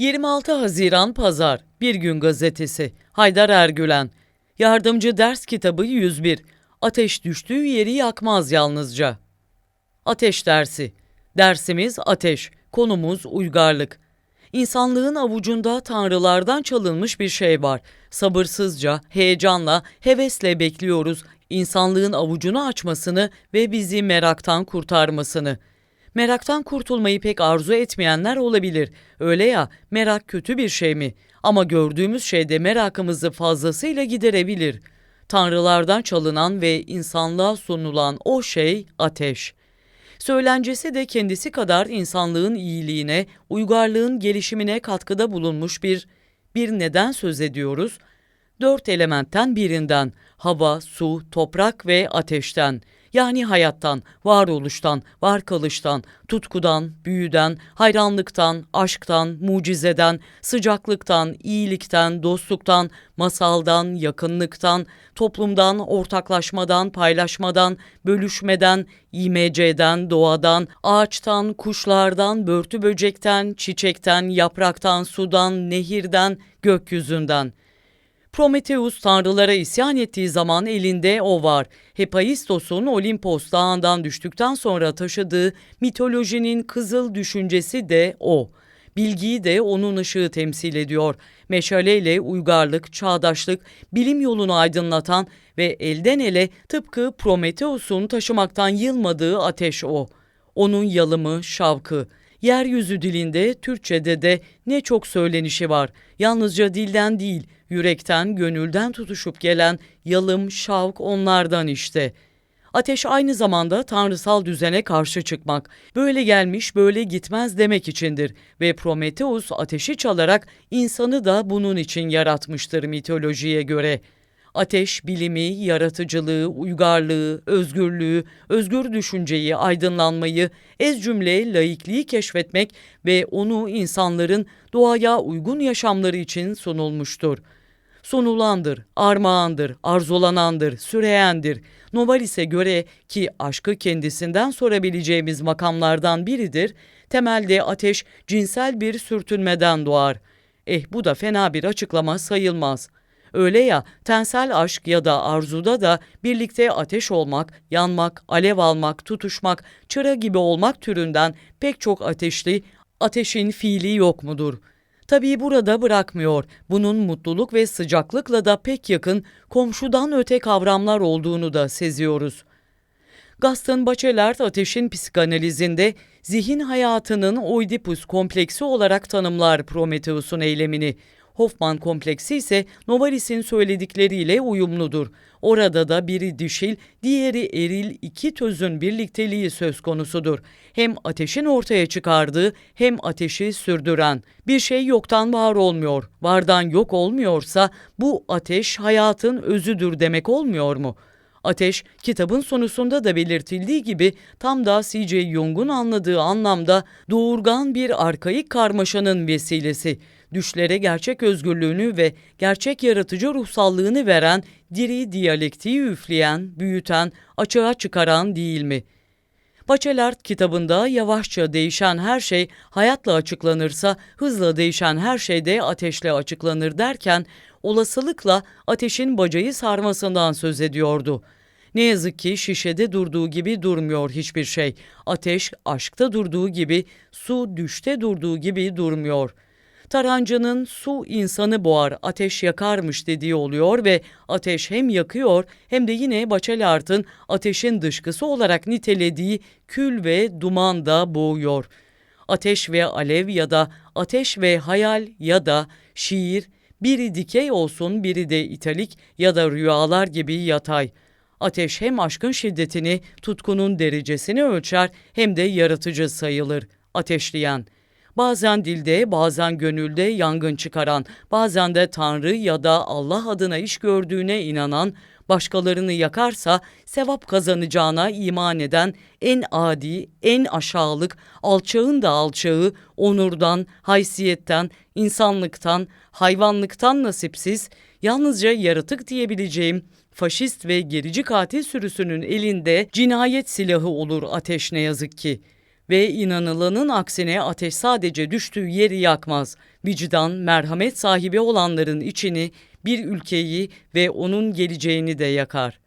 26 Haziran Pazar Bir Gün Gazetesi Haydar Ergülen Yardımcı Ders Kitabı 101 Ateş düştüğü yeri yakmaz yalnızca. Ateş dersi Dersimiz ateş, konumuz uygarlık. İnsanlığın avucunda tanrılardan çalınmış bir şey var. Sabırsızca, heyecanla, hevesle bekliyoruz insanlığın avucunu açmasını ve bizi meraktan kurtarmasını. Meraktan kurtulmayı pek arzu etmeyenler olabilir. Öyle ya, merak kötü bir şey mi? Ama gördüğümüz şey de merakımızı fazlasıyla giderebilir. Tanrılardan çalınan ve insanlığa sunulan o şey ateş. Söylencesi de kendisi kadar insanlığın iyiliğine, uygarlığın gelişimine katkıda bulunmuş bir bir neden söz ediyoruz? Dört elementten birinden, hava, su, toprak ve ateşten yani hayattan, varoluştan, varkalıştan, tutkudan, büyüden, hayranlıktan, aşktan, mucizeden, sıcaklıktan, iyilikten, dostluktan, masaldan, yakınlıktan, toplumdan, ortaklaşmadan, paylaşmadan, bölüşmeden, imeceden, doğadan, ağaçtan, kuşlardan, börtü böcekten, çiçekten, yapraktan, sudan, nehirden, gökyüzünden.'' Prometheus tanrılara isyan ettiği zaman elinde o var. Hephaistos'un Olimpos dağından düştükten sonra taşıdığı mitolojinin kızıl düşüncesi de o. Bilgiyi de onun ışığı temsil ediyor. Meşaleyle uygarlık, çağdaşlık, bilim yolunu aydınlatan ve elden ele tıpkı Prometheus'un taşımaktan yılmadığı ateş o. Onun yalımı, şavkı. Yeryüzü dilinde, Türkçede de ne çok söylenişi var. Yalnızca dilden değil, yürekten, gönülden tutuşup gelen yalım, şavk onlardan işte. Ateş aynı zamanda tanrısal düzene karşı çıkmak, böyle gelmiş böyle gitmez demek içindir ve Prometheus ateşi çalarak insanı da bunun için yaratmıştır mitolojiye göre.'' Ateş bilimi, yaratıcılığı, uygarlığı, özgürlüğü, özgür düşünceyi, aydınlanmayı, ez cümle laikliği keşfetmek ve onu insanların doğaya uygun yaşamları için sunulmuştur. Sunulandır, armağandır, arzulanandır, süreyendir. Novalis'e göre ki aşkı kendisinden sorabileceğimiz makamlardan biridir, temelde ateş cinsel bir sürtünmeden doğar. Eh bu da fena bir açıklama sayılmaz.'' Öyle ya tensel aşk ya da arzuda da birlikte ateş olmak, yanmak, alev almak, tutuşmak, çıra gibi olmak türünden pek çok ateşli, ateşin fiili yok mudur? Tabii burada bırakmıyor. Bunun mutluluk ve sıcaklıkla da pek yakın, komşudan öte kavramlar olduğunu da seziyoruz. Gaston Bachelard ateşin psikanalizinde zihin hayatının Oidipus kompleksi olarak tanımlar Prometheus'un eylemini. Hoffman kompleksi ise Novalis'in söyledikleriyle uyumludur. Orada da biri dişil, diğeri eril iki tözün birlikteliği söz konusudur. Hem ateşin ortaya çıkardığı hem ateşi sürdüren. Bir şey yoktan var olmuyor, vardan yok olmuyorsa bu ateş hayatın özüdür demek olmuyor mu?'' Ateş, kitabın sonusunda da belirtildiği gibi tam da C.J. Jung'un anladığı anlamda doğurgan bir arkaik karmaşanın vesilesi düşlere gerçek özgürlüğünü ve gerçek yaratıcı ruhsallığını veren diri diyalektiği üfleyen, büyüten, açığa çıkaran değil mi? Bachelard kitabında yavaşça değişen her şey hayatla açıklanırsa hızla değişen her şey de ateşle açıklanır derken olasılıkla ateşin bacayı sarmasından söz ediyordu. Ne yazık ki şişede durduğu gibi durmuyor hiçbir şey. Ateş aşkta durduğu gibi, su düşte durduğu gibi durmuyor.'' Taranca'nın su insanı boğar, ateş yakarmış dediği oluyor ve ateş hem yakıyor hem de yine Bachelard'ın ateşin dışkısı olarak nitelediği kül ve duman da boğuyor. Ateş ve alev ya da ateş ve hayal ya da şiir biri dikey olsun biri de italik ya da rüyalar gibi yatay. Ateş hem aşkın şiddetini, tutkunun derecesini ölçer hem de yaratıcı sayılır. Ateşleyen.'' Bazen dilde, bazen gönülde yangın çıkaran, bazen de Tanrı ya da Allah adına iş gördüğüne inanan, başkalarını yakarsa sevap kazanacağına iman eden en adi, en aşağılık, alçağın da alçağı, onurdan, haysiyetten, insanlıktan, hayvanlıktan nasipsiz, yalnızca yaratık diyebileceğim faşist ve gerici katil sürüsünün elinde cinayet silahı olur ateş ne yazık ki.'' Ve inanılanın aksine ateş sadece düştüğü yeri yakmaz. Vicdan, merhamet sahibi olanların içini, bir ülkeyi ve onun geleceğini de yakar.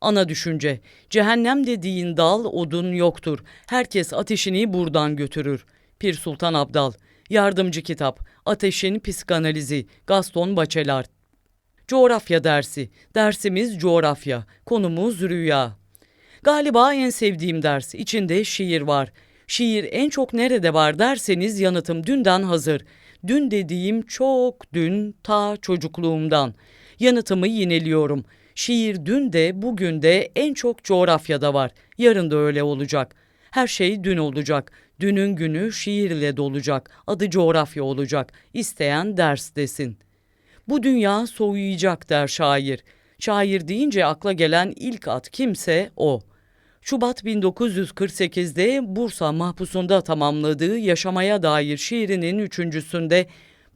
Ana düşünce, cehennem dediğin dal odun yoktur. Herkes ateşini buradan götürür. Pir Sultan Abdal, Yardımcı Kitap, Ateşin Psikanalizi, Gaston Bachelard. Coğrafya dersi, dersimiz coğrafya, konumuz rüya. Galiba en sevdiğim ders, içinde şiir var. Şiir en çok nerede var derseniz yanıtım dünden hazır. Dün dediğim çok dün ta çocukluğumdan. Yanıtımı yineliyorum. Şiir dün de bugün de en çok coğrafyada var. Yarın da öyle olacak. Her şey dün olacak. Dünün günü şiirle dolacak. Adı coğrafya olacak. İsteyen ders desin. Bu dünya soğuyacak der şair. Şair deyince akla gelen ilk at kimse o. Şubat 1948'de Bursa mahpusunda tamamladığı yaşamaya dair şiirinin üçüncüsünde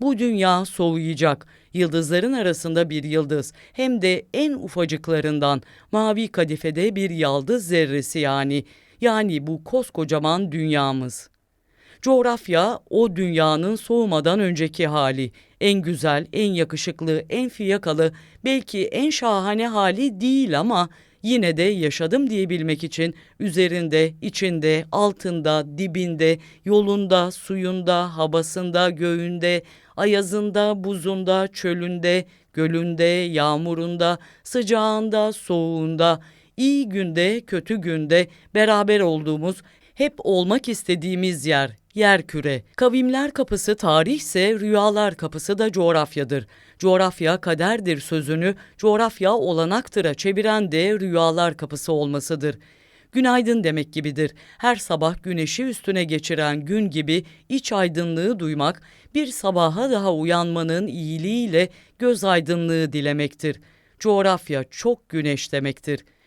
bu dünya soğuyacak. Yıldızların arasında bir yıldız hem de en ufacıklarından mavi kadifede bir yaldız zerresi yani. Yani bu koskocaman dünyamız. Coğrafya o dünyanın soğumadan önceki hali. En güzel, en yakışıklı, en fiyakalı, belki en şahane hali değil ama yine de yaşadım diyebilmek için üzerinde, içinde, altında, dibinde, yolunda, suyunda, havasında, göğünde, ayazında, buzunda, çölünde, gölünde, yağmurunda, sıcağında, soğuğunda, iyi günde, kötü günde beraber olduğumuz, hep olmak istediğimiz yer, yer küre. Kavimler kapısı tarihse rüyalar kapısı da coğrafyadır. Coğrafya kaderdir sözünü coğrafya olanaktıra çeviren de rüyalar kapısı olmasıdır. Günaydın demek gibidir. Her sabah güneşi üstüne geçiren gün gibi iç aydınlığı duymak, bir sabaha daha uyanmanın iyiliğiyle göz aydınlığı dilemektir. Coğrafya çok güneş demektir.''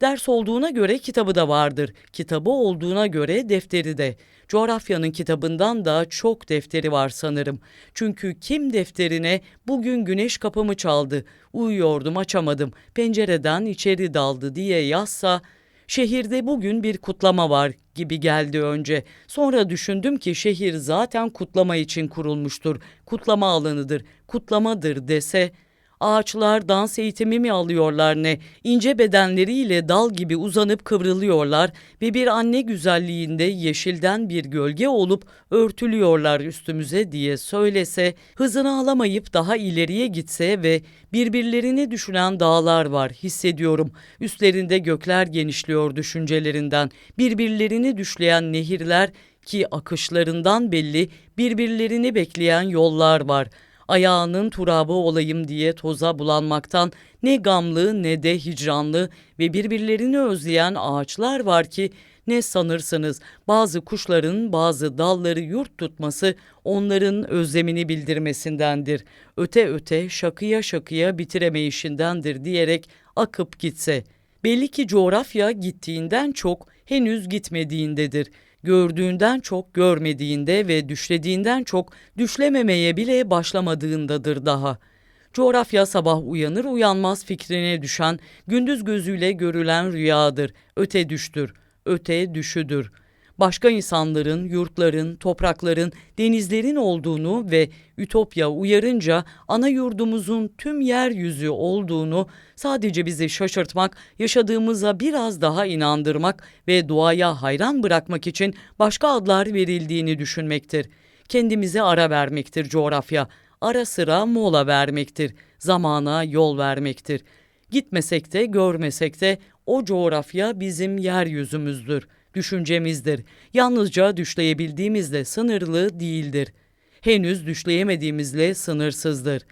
Ders olduğuna göre kitabı da vardır. Kitabı olduğuna göre defteri de. Coğrafyanın kitabından da çok defteri var sanırım. Çünkü kim defterine bugün güneş kapımı çaldı, uyuyordum açamadım, pencereden içeri daldı diye yazsa, şehirde bugün bir kutlama var gibi geldi önce. Sonra düşündüm ki şehir zaten kutlama için kurulmuştur. Kutlama alanıdır, kutlamadır dese Ağaçlar dans eğitimi mi alıyorlar ne? İnce bedenleriyle dal gibi uzanıp kıvrılıyorlar ve bir anne güzelliğinde yeşilden bir gölge olup örtülüyorlar üstümüze diye söylese, hızını alamayıp daha ileriye gitse ve birbirlerini düşünen dağlar var hissediyorum. Üstlerinde gökler genişliyor düşüncelerinden. Birbirlerini düşleyen nehirler ki akışlarından belli birbirlerini bekleyen yollar var.'' Ayağının turabı olayım diye toza bulanmaktan ne gamlı ne de hicranlı ve birbirlerini özleyen ağaçlar var ki ne sanırsınız bazı kuşların bazı dalları yurt tutması onların özlemini bildirmesindendir. Öte öte şakıya şakıya bitiremeyişindendir diyerek akıp gitse. Belli ki coğrafya gittiğinden çok henüz gitmediğindedir gördüğünden çok görmediğinde ve düşlediğinden çok düşlememeye bile başlamadığındadır daha. Coğrafya sabah uyanır uyanmaz fikrine düşen, gündüz gözüyle görülen rüyadır, öte düştür, öte düşüdür.'' Başka insanların, yurtların, toprakların, denizlerin olduğunu ve Ütopya uyarınca ana yurdumuzun tüm yeryüzü olduğunu sadece bizi şaşırtmak, yaşadığımıza biraz daha inandırmak ve doğaya hayran bırakmak için başka adlar verildiğini düşünmektir. Kendimize ara vermektir coğrafya. Ara sıra mola vermektir. Zamana yol vermektir. Gitmesek de görmesek de o coğrafya bizim yeryüzümüzdür düşüncemizdir. Yalnızca düşleyebildiğimizle sınırlı değildir. Henüz düşleyemediğimizle sınırsızdır.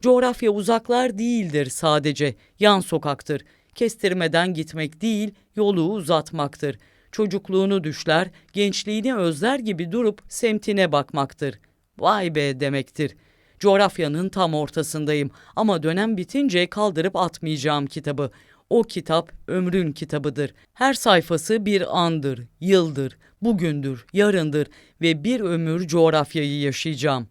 Coğrafya uzaklar değildir sadece, yan sokaktır. Kestirmeden gitmek değil, yolu uzatmaktır. Çocukluğunu düşler, gençliğini özler gibi durup semtine bakmaktır. Vay be demektir. Coğrafyanın tam ortasındayım ama dönem bitince kaldırıp atmayacağım kitabı. O kitap ömrün kitabıdır. Her sayfası bir andır, yıldır, bugündür, yarındır ve bir ömür coğrafyayı yaşayacağım.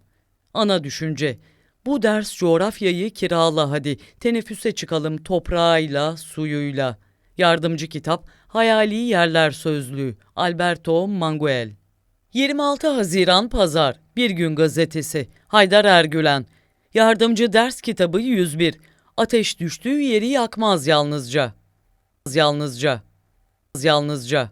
Ana düşünce. Bu ders coğrafyayı kirala hadi. Teneffüse çıkalım toprağıyla, suyuyla. Yardımcı kitap Hayali Yerler Sözlüğü Alberto Manguel 26 Haziran Pazar Bir Gün Gazetesi Haydar Ergülen Yardımcı Ders Kitabı 101 Ateş düştüğü yeri yakmaz yalnızca. Yalnızca. Yalnızca.